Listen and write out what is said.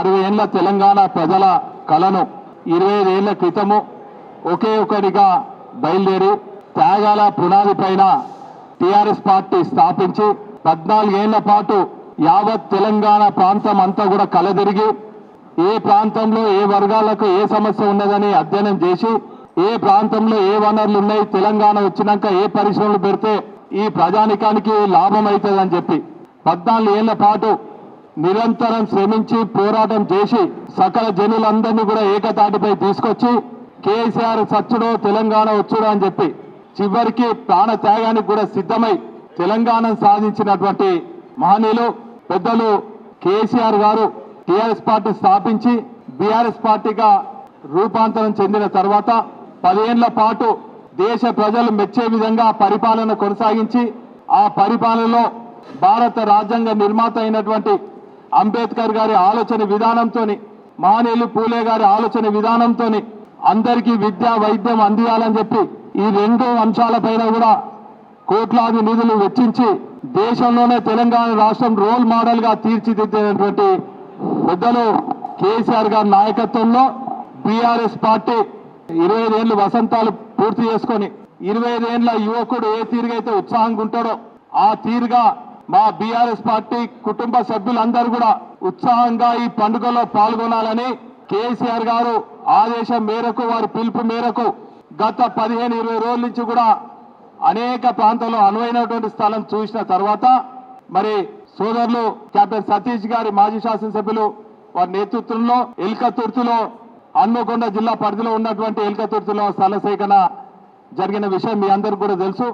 అరవై ఏళ్ళ తెలంగాణ ప్రజల కలను ఇరవై ఐదేళ్ళ క్రితము ఒకే ఒకటిగా బయలుదేరి త్యాగాల పునాది పైన టిఆర్ఎస్ పార్టీ స్థాపించి పద్నాలుగేళ్ళ పాటు యావత్ తెలంగాణ ప్రాంతం అంతా కూడా కలదిరిగి ఏ ప్రాంతంలో ఏ వర్గాలకు ఏ సమస్య ఉన్నదని అధ్యయనం చేసి ఏ ప్రాంతంలో ఏ వనరులు ఉన్నాయి తెలంగాణ వచ్చినాక ఏ పరిశ్రమలు పెడితే ఈ ప్రజానికానికి లాభం అవుతుందని చెప్పి పద్నాలుగు ఏళ్ళ పాటు నిరంతరం శ్రమించి పోరాటం చేసి సకల జనులందరినీ కూడా ఏకతాటిపై తీసుకొచ్చి కేసీఆర్ సచ్చుడో తెలంగాణ వచ్చుడో అని చెప్పి చివరికి ప్రాణ త్యాగానికి కూడా సిద్ధమై తెలంగాణ సాధించినటువంటి మహనీయులు పెద్దలు కేసీఆర్ గారు టీఆర్ఎస్ పార్టీ స్థాపించి బీఆర్ఎస్ పార్టీగా రూపాంతరం చెందిన తర్వాత పదేళ్ళ పాటు దేశ ప్రజలు మెచ్చే విధంగా పరిపాలన కొనసాగించి ఆ పరిపాలనలో భారత రాజ్యాంగ నిర్మాత అయినటువంటి అంబేద్కర్ గారి ఆలోచన విధానంతో మానేలు పూలే గారి ఆలోచన విధానంతో అందరికీ విద్య వైద్యం అందియాలని చెప్పి ఈ రెండు అంశాలపైన కూడా కోట్లాది నిధులు వెచ్చించి దేశంలోనే తెలంగాణ రాష్ట్రం రోల్ మోడల్గా తీర్చిదిద్దినటువంటి పెద్దలు కేసీఆర్ గారి నాయకత్వంలో బీఆర్ఎస్ పార్టీ ఇరవై ఐదేళ్ళు వసంతాలు పూర్తి చేసుకొని ఇరవై ఐదేళ్ళ యువకుడు ఏ తీరుగైతే ఉత్సాహంగా ఉంటాడో ఆ తీరుగా మా బీఆర్ఎస్ పార్టీ కుటుంబ సభ్యులందరూ కూడా ఉత్సాహంగా ఈ పండుగలో పాల్గొనాలని కేసీఆర్ గారు ఆదేశం మేరకు వారి పిలుపు మేరకు గత పదిహేను ఇరవై రోజుల నుంచి కూడా అనేక ప్రాంతాల్లో అనువైనటువంటి స్థలం చూసిన తర్వాత మరి సోదరులు కెప్టెన్ సతీష్ గారి మాజీ శాసనసభ్యులు వారి నేతృత్వంలో ఎల్కతుర్తిలో హన్మకొండ జిల్లా పరిధిలో ఉన్నటువంటి ఎల్కతుర్తిలో స్థల సేకరణ జరిగిన విషయం మీ అందరికీ కూడా తెలుసు.